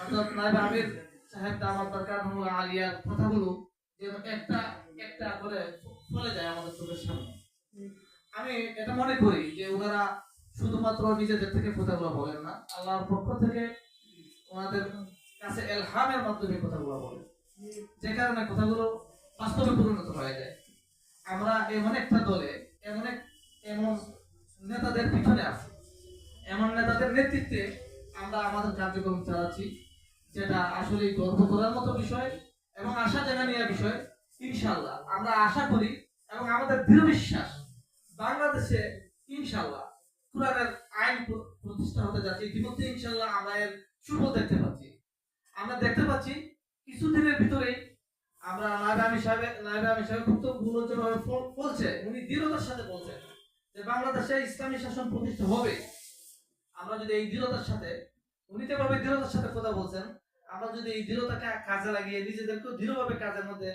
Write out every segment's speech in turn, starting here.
অর্থাৎ নাইব আমির সাহেব আলিয়ার কথাগুলো যেন একটা একটা করে চলে যায় আমাদের চোখের সামনে। আমি এটা মনে করি যে ওনারা শুধুমাত্র নিজেদের থেকে কথাগুলো বলেন না, আল্লাহর পক্ষ থেকে ওনাদের কাছে এলহামের মাধ্যমে কথাগুলো বলেন, যে কারণে কথাগুলো বাস্তবে পরিণত হয়ে যায়। আমরা এমন একটা দলে, এমন এক, এমন নেতাদের পিছনে আছি, এমন নেতাদের নেতৃত্বে আমরা আমাদের কার্যক্রম চালাচ্ছি। যেটা আসলে গর্ব করার মতো বিষয় এবং আশা জানা নেওয়ার বিষয় ইনশাল্লাহ আমরা আশা করি এবং আমাদের দৃঢ় বিশ্বাস, বাংলাদেশে ইনশাল্লাহ কোরআনের আইন প্রতিষ্ঠা হতে যাচ্ছে। ইতিমধ্যে ইনশাল্লাহ আমরা এর সুফল দেখতে পাচ্ছি। আমরা দেখতে পাচ্ছি কিছুদিনের ভিতরেই আমরা নায়ব আমি সাহেব, নায়ব আমি সাহেব বক্তব্যগুলো যেভাবে ফল- বলছে, উনি দৃঢ়তার সাথে বলছেন যে বাংলাদেশে ইসলামী শাসন প্রতিষ্ঠা হবে। আমরা যদি এই দৃঢ়তার সাথে উনি যেভাবে দৃঢ়তার সাথে কথা বলছেন। আমরা যদি এই দৃঢ়তাকে কাজে লাগিয়ে নিজেদেরকে দৃঢ়ভাবে কাজের মধ্যে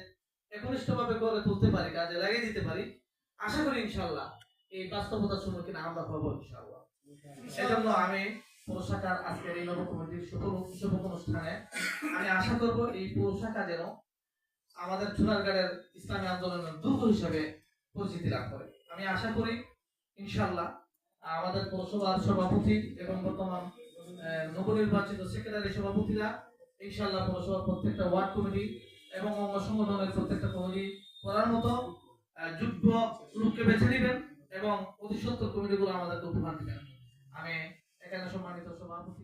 একনিষ্ঠভাবে গড়ে তুলতে পারি, কাজে লাগিয়ে দিতে পারি, আশা করি ইনশাল্লাহ এই বাস্তবতার সম্মুখীন আমরা পাবো ইনশাল্লাহ সেজন্য আমি পৌরশাখার আজকের এই নব কমিটির শুভ শুভ অনুষ্ঠানে আমি আশা করব এই পৌরশাখা যেন আমাদের চুনারগাড়ের ইসলামী আন্দোলনের দুর্গ হিসেবে পরিচিতি লাভ করে। আমি আশা করি ইনশাল্লাহ আমাদের পৌরসভার সভাপতি এবং বর্তমান নবনির্বাচিত সেক্রেটারি সভাপতিরা ইনশাল্লাহ পৌরসভার প্রত্যেকটা ওয়ার্ড কমিটি এবং অঙ্গ সংগঠনের প্রত্যেকটা কমিটি করার মতো যোগ্য লোককে বেছে নেবেন এবং অতি সত্য কমিটিগুলো আমাদেরকে উপহার দেবেন। আমি এখানে সম্মানিত সভাপতি